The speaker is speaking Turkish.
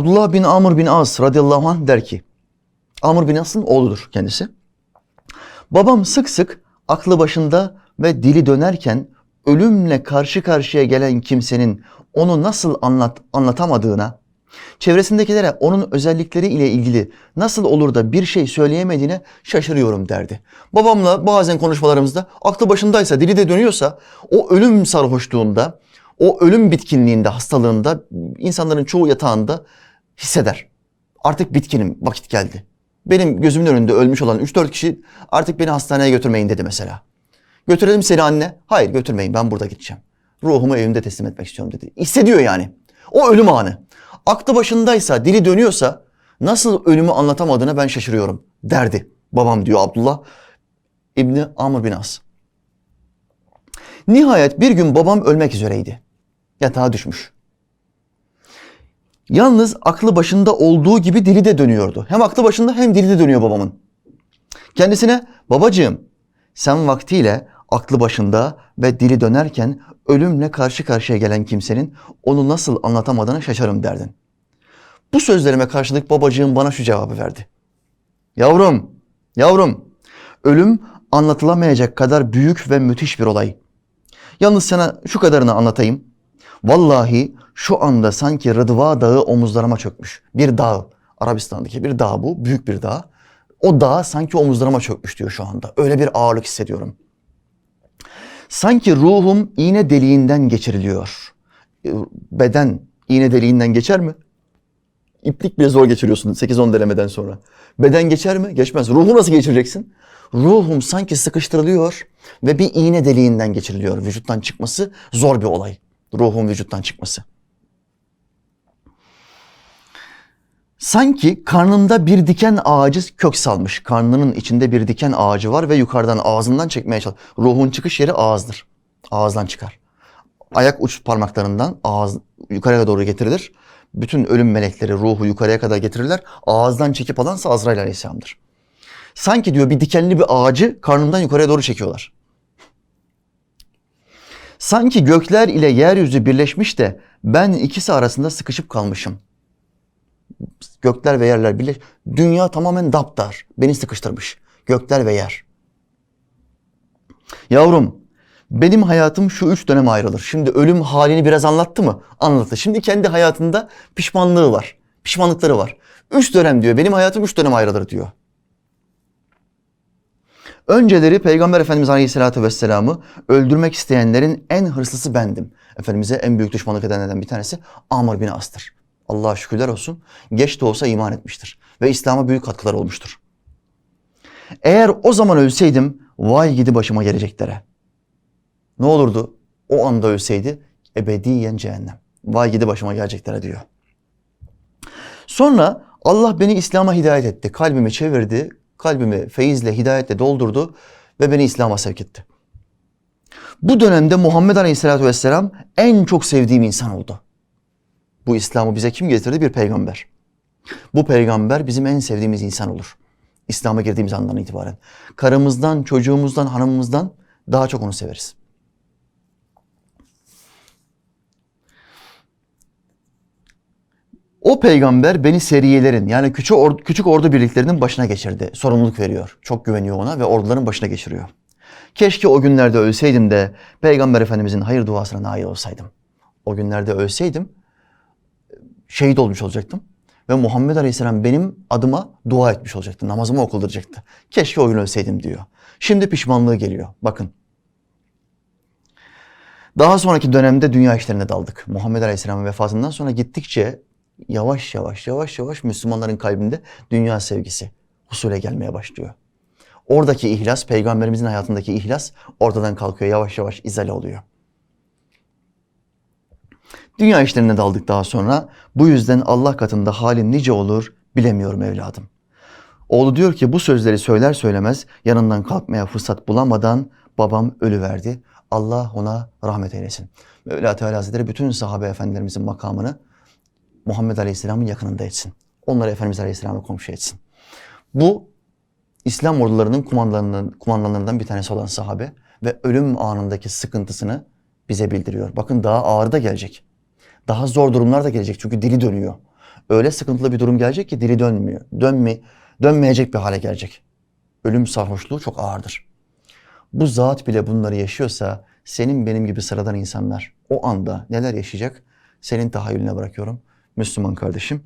Abdullah bin Amr bin As radıyallahu anh der ki, Amr bin As'ın oğludur kendisi. Babam sık sık aklı başında ve dili dönerken ölümle karşı karşıya gelen kimsenin onu nasıl anlat, anlatamadığına, çevresindekilere onun özellikleri ile ilgili nasıl olur da bir şey söyleyemediğine şaşırıyorum derdi. Babamla bazen konuşmalarımızda aklı başındaysa, dili de dönüyorsa o ölüm sarhoşluğunda, o ölüm bitkinliğinde, hastalığında insanların çoğu yatağında hisseder. Artık bitkinim, vakit geldi. Benim gözümün önünde ölmüş olan 3-4 kişi artık beni hastaneye götürmeyin dedi mesela. Götürelim seni anne. Hayır götürmeyin ben burada gideceğim. Ruhumu evimde teslim etmek istiyorum dedi. Hissediyor yani. O ölüm anı. Aklı başındaysa, dili dönüyorsa nasıl ölümü anlatamadığına ben şaşırıyorum derdi. Babam diyor Abdullah İbni Amr bin As. Nihayet bir gün babam ölmek üzereydi. Yatağa düşmüş. Yalnız aklı başında olduğu gibi dili de dönüyordu. Hem aklı başında hem dili de dönüyor babamın. Kendisine babacığım sen vaktiyle aklı başında ve dili dönerken ölümle karşı karşıya gelen kimsenin onu nasıl anlatamadığına şaşarım derdin. Bu sözlerime karşılık babacığım bana şu cevabı verdi. Yavrum, yavrum, ölüm anlatılamayacak kadar büyük ve müthiş bir olay. Yalnız sana şu kadarını anlatayım. Vallahi şu anda sanki Rıdva Dağı omuzlarıma çökmüş. Bir dağ, Arabistan'daki bir dağ bu, büyük bir dağ. O dağ sanki omuzlarıma çökmüş diyor şu anda. Öyle bir ağırlık hissediyorum. Sanki ruhum iğne deliğinden geçiriliyor. Ee, Beden iğne deliğinden geçer mi? İplik bile zor geçiriyorsun 8-10 denemeden sonra. Beden geçer mi? Geçmez. Ruhu nasıl geçireceksin? Ruhum sanki sıkıştırılıyor ve bir iğne deliğinden geçiriliyor. Vücuttan çıkması zor bir olay. Ruhun vücuttan çıkması. Sanki karnında bir diken ağacı kök salmış. Karnının içinde bir diken ağacı var ve yukarıdan ağzından çekmeye çalış. Ruhun çıkış yeri ağızdır. Ağızdan çıkar. Ayak uç parmaklarından ağız yukarıya doğru getirilir. Bütün ölüm melekleri ruhu yukarıya kadar getirirler. Ağızdan çekip alansa Azrail Aleyhisselam'dır. Sanki diyor bir dikenli bir ağacı karnımdan yukarıya doğru çekiyorlar. Sanki gökler ile yeryüzü birleşmiş de ben ikisi arasında sıkışıp kalmışım. Gökler ve yerler birleş. Dünya tamamen daptar. Beni sıkıştırmış. Gökler ve yer. Yavrum benim hayatım şu üç döneme ayrılır. Şimdi ölüm halini biraz anlattı mı? Anlattı. Şimdi kendi hayatında pişmanlığı var. Pişmanlıkları var. Üç dönem diyor. Benim hayatım üç dönem ayrılır diyor. Önceleri Peygamber Efendimiz Aleyhisselatü Vesselam'ı öldürmek isteyenlerin en hırslısı bendim. Efendimiz'e en büyük düşmanlık edenlerden bir tanesi Amr bin As'tır. Allah'a şükürler olsun. Geç de olsa iman etmiştir. Ve İslam'a büyük katkılar olmuştur. Eğer o zaman ölseydim vay gidi başıma geleceklere. Ne olurdu? O anda ölseydi ebediyen cehennem. Vay gidi başıma geleceklere diyor. Sonra Allah beni İslam'a hidayet etti. Kalbimi çevirdi. Kalbimi feyizle, hidayetle doldurdu ve beni İslam'a sevk etti. Bu dönemde Muhammed Aleyhisselatü Vesselam en çok sevdiğim insan oldu. Bu İslam'ı bize kim getirdi? Bir peygamber. Bu peygamber bizim en sevdiğimiz insan olur. İslam'a girdiğimiz andan itibaren. Karımızdan, çocuğumuzdan, hanımımızdan daha çok onu severiz. O peygamber beni seriyelerin yani küçük, or küçük ordu birliklerinin başına geçirdi. Sorumluluk veriyor. Çok güveniyor ona ve orduların başına geçiriyor. Keşke o günlerde ölseydim de peygamber efendimizin hayır duasına nail olsaydım. O günlerde ölseydim şehit olmuş olacaktım. Ve Muhammed Aleyhisselam benim adıma dua etmiş olacaktı. Namazımı okulacaktı. Keşke o gün ölseydim diyor. Şimdi pişmanlığı geliyor. Bakın. Daha sonraki dönemde dünya işlerine daldık. Muhammed Aleyhisselam'ın vefatından sonra gittikçe yavaş yavaş yavaş yavaş Müslümanların kalbinde dünya sevgisi husule gelmeye başlıyor. Oradaki ihlas, peygamberimizin hayatındaki ihlas ortadan kalkıyor. Yavaş yavaş izale oluyor. Dünya işlerine daldık daha sonra. Bu yüzden Allah katında halin nice olur bilemiyorum evladım. Oğlu diyor ki bu sözleri söyler söylemez yanından kalkmaya fırsat bulamadan babam ölüverdi. Allah ona rahmet eylesin. Mevla Teala Hazretleri bütün sahabe efendilerimizin makamını Muhammed Aleyhisselam'ın yakınında etsin. Onları Efendimiz Aleyhisselam'a komşu etsin. Bu İslam ordularının kumandanlarından, kumandanlarından bir tanesi olan sahabe ve ölüm anındaki sıkıntısını bize bildiriyor. Bakın daha ağır da gelecek. Daha zor durumlar da gelecek çünkü dili dönüyor. öyle sıkıntılı bir durum gelecek ki dili dönmüyor. Dönme, dönmeyecek bir hale gelecek. Ölüm sarhoşluğu çok ağırdır. Bu zat bile bunları yaşıyorsa senin benim gibi sıradan insanlar o anda neler yaşayacak senin tahayyülüne bırakıyorum Müslüman kardeşim.